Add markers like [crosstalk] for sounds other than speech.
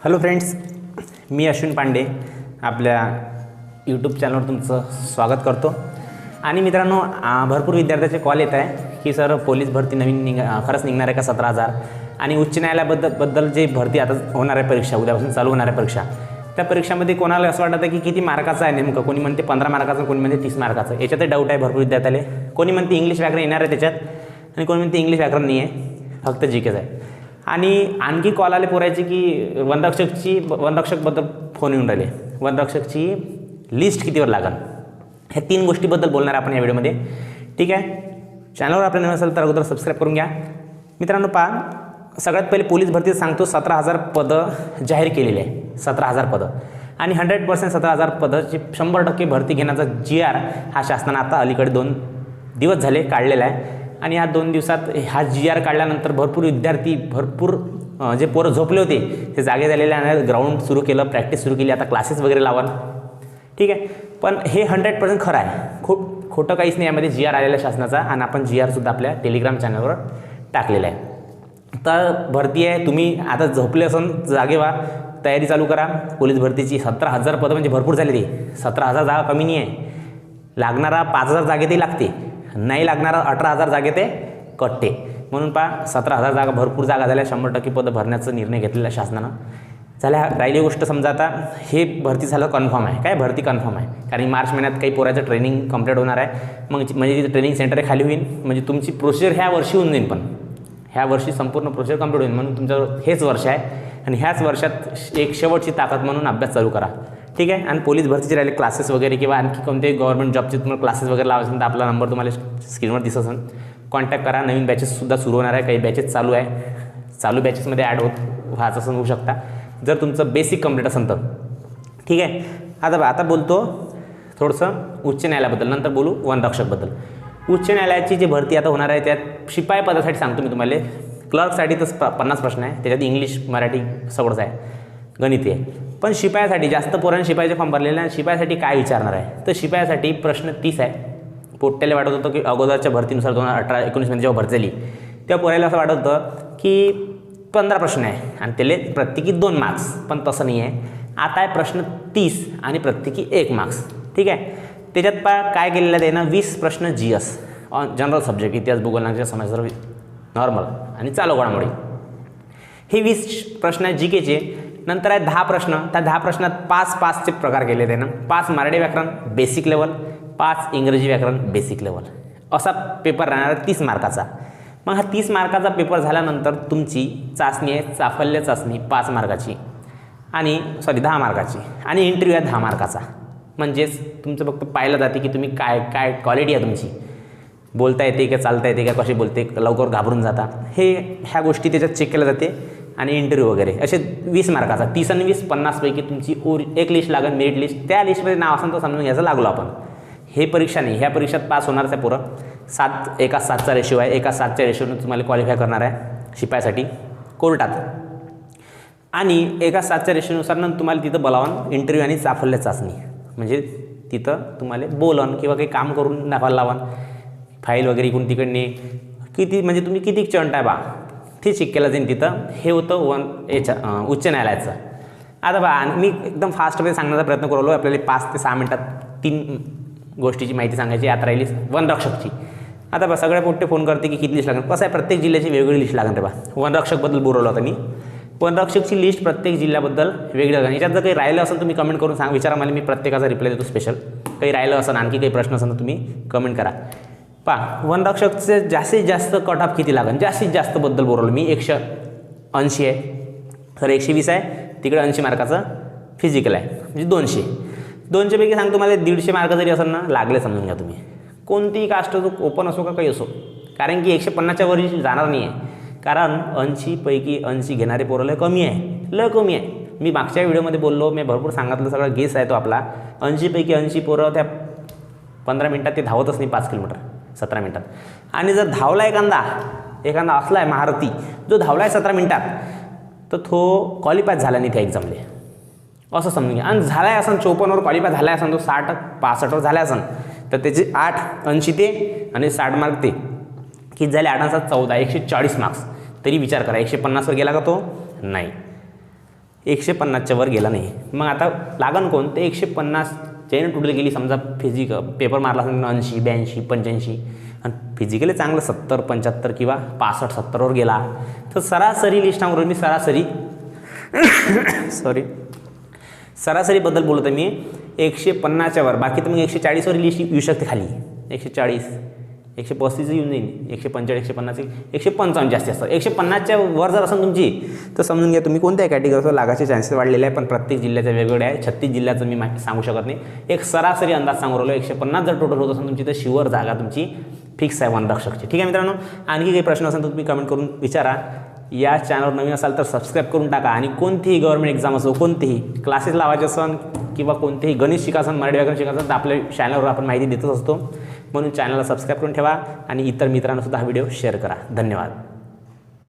Hello friends मी अश्विन पांडे. आपल्या YouTube चॅनलवर तुमचं स्वागत करतो. आणि मित्रांनो भरपूर विद्यार्थ्याचे कॉल येत आहे की सर पोलीस भरती नवीन निघ खरंच निघणार आहे का सतरा हजार? आणि उच्च न्यायालयाबद्दल बद्दल जे भरती आता होणार आहे परीक्षा उद्यापासून चालू होणार आहे परीक्षा त्या परीक्षामध्ये कोणाला असं वाटतं की किती मार्काचं आहे नेमकं? कोणी म्हणते पंधरा मार्काचं कोणी म्हणते तीस मार्काचं? याच्यात डाऊट आहे भरपूर विद्यार्थ्याला. कोणी म्हणते इंग्लिश व्याकरण येणार आहे त्याच्यात? आणि कोणी म्हणते इंग्लिश व्याकरण नाही आहे फक्त जी केच आहे. आणि आणखी कॉल आले पुरायचे की वनरक्षकची वनरक्षकबद्दल फोन येऊन राहिले. वनरक्षकची लिस्ट कितीवर लागेल? ह्या तीन गोष्टीबद्दल बोलणार आपण या व्हिडिओमध्ये. ठीक आहे? चॅनलवर आपल्या नवीन असेल तर अगोदर सबस्क्राईब करून घ्या. मित्रांनो पहा सगळ्यात पहिले पोलीस भरतीत सांगतो सतरा हजार पदं जाहीर केलेली आहे. सतरा हजार पदं. आणि हंड्रेड पर्सेंट सतरा हजार पदाची शंभर टक्के भरती घेण्याचा जी आर हा शासनानं आता अलीकडे दोन दिवस झाले काढलेला आहे. आणि ह्या दोन दिवसात हा जी आर काढल्यानंतर भरपूर विद्यार्थी भरपूर जे पोरं झोपले होते ते जागे झालेले आणि ग्राउंड सुरू केलं प्रॅक्टिस सुरू केली. आता क्लासेस वगैरे लावाल ठीक आहे. पण हे हंड्रेड पर्सेंट खरं आहे. खूप खोटं काहीच नाही यामध्ये जी आर आलेला शासनाचा आणि आपण जी आरसुद्धा आपल्या टेलिग्राम चॅनलवर टाकलेला आहे. तर भरती आहे. तुम्ही आता झोपले असून जागे व्हा. तयारी चालू करा. पोलीस भरतीची सतरा हजार पदं म्हणजे भरपूर झाली ती. सतरा हजार जागा कमी नाही आहे लागणारा पाच हजार जागे ते लागते. नाही लागणार अठरा हजार जागे ते कट्टे. म्हणून पहा सतरा हजार जागा भरपूर जागा झाल्या शंभर टक्के पदं भरण्याचा निर्णय घेतलेला शासनानं. झाल्या राहिली गोष्ट समजा आता हे भरती झालं कन्फर्म आहे. काय भरती कन्फर्म आहे? कारण मार्च महिन्यात काही पोराचं ट्रेनिंग कंप्लीट होणार आहे. मग म्हणजे तिथे ट्रेनिंग सेंटर खाली होईल म्हणजे तुमची प्रोसिजर ह्या वर्षी होऊन जाईल पण. ह्या वर्षी संपूर्ण प्रोसिजर कंप्लीट होईल म्हणून तुमचं हेच वर्ष आहे. आणि ह्याच वर्षात एक शेवटची ताकद म्हणून अभ्यास चालू करा. ठीक आहे? आणि पोलीस भरतीचे राहिले क्लासेस वगैरे किंवा आणखी कोणते गव्हर्नमेंट जॉबचे तुम्हाला क्लासेस वगैरे लावायचे असेल तर आपला नंबर तुम्हाला स्क्रीनवर दिसत असेल. कॉन्टॅक्ट करा. नवीन बॅचेससुद्धा सुरू होणार आहे. काही बॅचेस चालू आहे. चालू बॅचेसमध्ये ॲड होत व्हायचं असं होऊ शकता. जर तुमचं बेसिक कंप्लीट असेल तर. ठीक आहे? आता आता बोलतो थोडंसं उच्च न्यायालयाबद्दल. नंतर बोलू वनरक्षकबद्दल. उच्च न्यायालयाची जी भरती आता होणार आहे त्यात शिपाई पदासाठी सांगतो मी तुम्हाला. क्लर्कसाठी तर प- पन्नास प्रश्न आहे. त्याच्यात इंग्लिश मराठी सगळंच आहे. गणिती आहे. पण शिपायासाठी जास्त पोरांनी शिपायाचे फॉर्म भरलेले आणि शिपायासाठी काय विचारणार आहे? तर शिपायासाठी प्रश्न तीस आहे. पोट्ट्याला वाटत होतं की अगोदरच्या भरतीनुसार दोन हजार अठरा एकोणीसमध्ये जेव्हा भरती झाली तेव्हा पोरायला असं वाटत होतं की पंधरा प्रश्न आहे. आणि त्याले प्रत्येकी दोन मार्क्स पण तसं नाही आहे आता आहे प्रश्न तीस आणि प्रत्येकी एक मार्क्स ठीक आहे? त्याच्यात पा काय केलेलं आहे त्यानं वीस प्रश्न जी एस जनरल सब्जेक्ट इतिहास भूगोलनाच्या नागरिक नॉर्मल आणि चालू घडामोडी. हे वीस प्रश्न आहे जी केचे नंतर आहे दहा प्रश्न. त्या दहा प्रश्नात पाच पाचचे प्रकार केले त्यानं. पाच मराठी व्याकरण बेसिक लेवल पाच इंग्रजी व्याकरण बेसिक लेवल असा पेपर राहणार आहे तीस मार्काचा. मग हा तीस मार्काचा पेपर झाल्यानंतर तुमची चाचणी आहे चाफल्य चाचणी पाच मार्काची. आणि सॉरी दहा मार्काची. आणि इंटरव्ह्यू आहे दहा मार्काचा. म्हणजेच तुमचं फक्त पाहिलं जाते की तुम्ही काय काय क्वालिटी आहे तुमची. बोलता येते का चालता येते का कशी बोलते लवकर घाबरून जाता. हे ह्या गोष्टी त्याच्यात चेक केल्या जाते. आणि इंटरव्ह्यू वगैरे. असे वीस मार्काचा तीस आणि वीस पन्नासपैकी तुमची ओर एक लिस्ट लागेल मेरिट लिस्ट त्या लिस्टमध्ये नाव असेल तर समजून घ्यायचं. लागलो आपण. हे परीक्षा नाही. ह्या परीक्षेत पास होणारच आहे पुरं. सात एका सातचा रेशो आहे. एका सातच्या रेशोने तुम्हाला क्वालिफाय करणार आहे. शिपायसाठी. कोर्टात. आणि एका सातच्या रेशोनुसार न तुम्हाला तिथं बोलावून इंटरव्ह्यू आणि चाफल्य चाचणी. म्हणजे तिथं तुम्हाला बोलवून किंवा काही काम करून दाखवायला लावून फाईल वगैरे इकडून तिकडने किती म्हणजे तुम्ही किती चंट आहे बा ते चेक केलं जाईल तिथं. हे होतं वन याच्या उच्च न्यायालयाचं. आता बा मी एकदम फास्टमध्ये सांगण्याचा प्रयत्न करलो आपल्याला पाच ते सहा मिनटात तीन गोष्टीची माहिती सांगायची यात राहिली वनरक्षकची आता बा सगळ्या मोठे फोन करते की किती लिस्ट लागणार? कसं आहे? प्रत्येक जिल्ह्याची वेगवेगळी लिस्ट लागणार बा वनरक्षकबद्दल बोलवलं होतं मी. वनरक्षकची लिस्ट प्रत्येक जिल्ह्याबद्दल वेगळी लागणार. याच्यात जर काही राहिलं असेल तुम्ही कमेंट करून सांग. विचारा मला मी प्रत्येकाचा रिप्लाय देतो स्पेशल काही राहिलं असेल आणखी काही प्रश्न असेल तर तुम्ही कमेंट करा. पा वनरक्षकचे जास्तीत जास्त कट ऑफ किती लागेल? जास्तीत जास्त बद्दल बोलवलं मी. एकशे ऐंशी आहे. तर एकशे वीस आहे. तिकडे ऐंशी मार्काचं फिजिकल आहे. म्हणजे दोनशे. दोनशेपैकी सांगतो मला दीडशे मार्क जरी असेल ना लागले समजून घ्या तुम्ही. कोणतीही कास्ट असो ओपन असो का काही असो. कारण की एकशे पन्नासच्या वर जाणार नाही आहे कारण ऐंशीपैकी ऐंशी घेणारे पोरं लय कमी आहे. लय कमी आहे. मी मागच्या व्हिडिओमध्ये बोललो मी भरपूर सांगितलं सगळं गेस आहे तो आपला. ऐंशीपैकी ऐंशी पोरं त्या पंधरा मिनटात ते धावतच नाही पाच किलोमीटर. सतरा मिनटात. आणि जर धावला एखादा एखादा असला आहे महारथी जो धावला आहे सतरा मिनटात तर तो क्वालिफाय झाला नाही त्या एक्झामले असं समजून घ्या. आणि झाला आहे असं चोपन्नवर क्वालिफाय झाला आहे असं तो साठ पासष्टवर झाला असन तर त्याचे आठ ऐंशी ते आणि साठ मार्क ते. की झाले? आठ सात चौदा. एकशे चाळीस मार्क्स तरी विचार करा एकशे पन्नासवर गेला का तो? नाही. एकशे पन्नासच्या वर गेला नाही. मग आता लागन कोण? ते एकशे पन्नास त्याने टोटल गेली समजा फिजिक पेपर मारला समजा ऐंशी ब्याऐंशी पंच्याऐंशी आणि फिजिकली चांगलं सत्तर पंच्याहत्तर किंवा पासष्ट सत्तरवर गेला तर सरासरी लिस्टावरून मी सरासरी [coughs] सॉरी सरासरीबद्दल बोलत आहे मी एकशे पन्नासच्या वर बाकी तर मग एकशे चाळीसवर लिस्ट येऊ शकते खाली. एकशे चाळीस. एकशे पस्तीस येऊन जाईल एकशे पंचेचाळीस एकशे पन्नास एकशे पंचावन्न जास्ती असतात. एकशे पन्नासच्या वर जर असेल तुमची तर समजून घ्या तुम्ही कोणत्या कॅटेगरीवर लागायचे चान्सेस वाढलेले आहे पण प्रत्येक जिल्ह्याचं वेगवेगळे आहे छत्तीस जिल्ह्याचं मी माहिती सांगू शकत नाही. एक सरासरी अंदाज सांगू राहिलो एकशे पन्नास जर टोटल होत असेल तुमची तर शिवर जागा तुमची फिक्स आहे वनरक्षकची. ठीक आहे मित्रांनो? आणखी काही प्रश्न असेल तर तुम्ही कमेंट करून विचारा. या चॅनलवर नवीन असाल तर सबस्क्राईब करून टाका. आणि कोणतीही गव्हर्नमेंट एक्झाम असो कोणतीही क्लासेस लावायचे असन किंवा कोणतेही गणित शिकासन मराठी व्याकरण शिकायचं तर आपल्या चॅनलवर आपण माहिती देतच असतो. म्हणून चॅनलला सबस्क्राईब करून ठेवा आणि इतर मित्रांनासुद्धा हा व्हिडिओ शेअर करा. धन्यवाद.